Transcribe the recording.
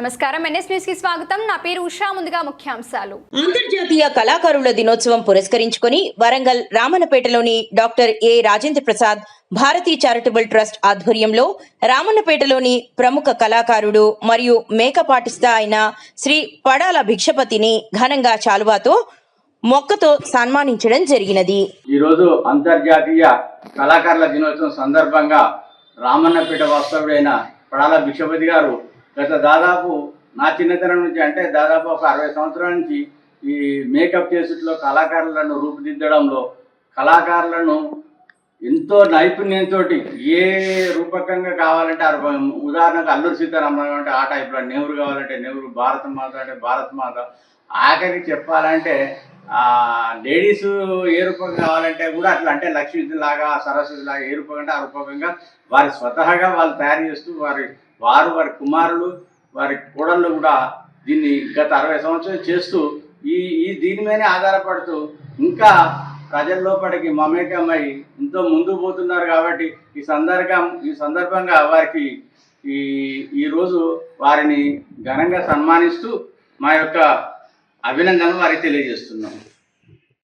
నమస్కారం. ఎన్ఎస్ న్యూస్కి స్వాగతం. నా పేరు ఉషా. ముందుగా ముఖ్యాంశాలు. అంతర్జాతీయ కళాకారుల దినోత్సవం పురస్కరించుకొని Warangal రామన్నపేటలోని doctor A Rajendra Prasad Bharathi charitable trust ఆధ్వర్యంలో రామన్నపేటలోని ప్రముఖ కళాకారుడు మరియు మేకప్ ఆర్టిస్ట్ అయిన శ్రీ పడాల భిక్షపతిని ఘనంగా చాలువాతో మొక్కతో సన్మానించడం జరిగినది. ఈరోజు అంతర్జాతీయ కళాకారుల దినోత్సవం సందర్భంగా రామన్నపేట వాస్తవుడైన పడాల భిక్షపతి గారు గత దాదాపు నా చిన్నతనం నుంచి అంటే దాదాపు ఒక అరవై సంవత్సరాల నుంచి ఈ మేకప్ చేసేట్లో కళాకారులను రూపుదిద్దడంలో కళాకారులను ఎంతో నైపుణ్యంతో ఏ రూపకంగా కావాలంటే ఆ ఉదాహరణకు అల్లూరు సీతారామరావు అంటే ఆ టైప్లో నెహ్రూ కావాలంటే నెహ్రూ భారత మాత అంటే భారత మాత. ఆఖరికి చెప్పాలంటే లేడీస్ ఏ రూపం కావాలంటే కూడా అట్లా అంటే లక్ష్మీ లాగా సరస్వతి లాగా ఏ రూపం అంటే ఆ రూపకంగా వారి స్వతహాగా వాళ్ళు తయారు చేస్తూ వారి వారు వారి కుమారులు వారి కోడళ్ళు కూడా దీన్ని గత అరవై సంవత్సరాలు చేస్తూ ఈ ఈ దీని మీదనే ఆధారపడుతూ ఇంకా ప్రజల లోపలికి మమేకమై ఎంతో ముందుకు పోతున్నారు కాబట్టి ఈ సందర్భం ఈ సందర్భంగా వారికి ఈ ఈరోజు వారిని ఘనంగా సన్మానిస్తూ మా యొక్క అభినందనలు వారికి తెలియజేస్తున్నాం.